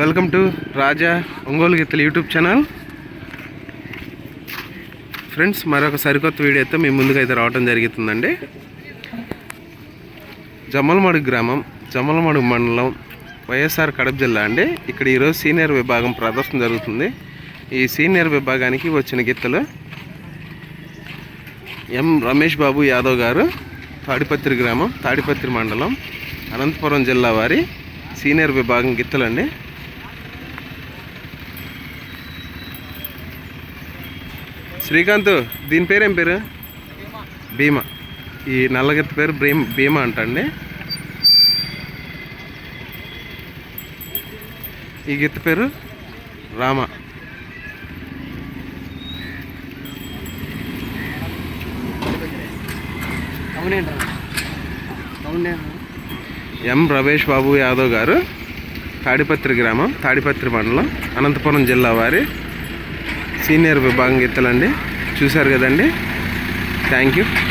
Welcome to Raja Ongole గీతలు YouTube channel friends మరొక సరికొత్త వీడియోతో మీ ముందుగా అయితే రావడం జరుగుతుందండి. జమ్మలమడుగు గ్రామం జమ్మలమడుగు మండలం వైఎస్ఆర్ కడప జిల్లా అండి. ఇక్కడ ఈరోజు సీనియర్ విభాగం ప్రదర్శన జరుగుతుంది. ఈ సీనియర్ విభాగానికి వచ్చిన గిత్తలు ఎం రమేష్ బాబు యాదవ్ గారు తాడిపత్రి గ్రామం తాడిపత్రి మండలం అనంతపురం జిల్లా వారి సీనియర్ విభాగం గిత్తలండి. శ్రీకాంత్ దీని పేరేం పేరు? భీమా. ఈ నల్లగిత్త పేరు భీమ్ భీమా అంటండి. ఈ గిత్త పేరు రామ. అవునండి అవునండి ఎం రమేష్ బాబు యాదవ్ గారు తాడిపత్రి గ్రామం తాడిపత్రి మండలం అనంతపురం జిల్లా వారి సీనియర్ విభాగం గిత్తలండి చూశారు కదండి. Thank you.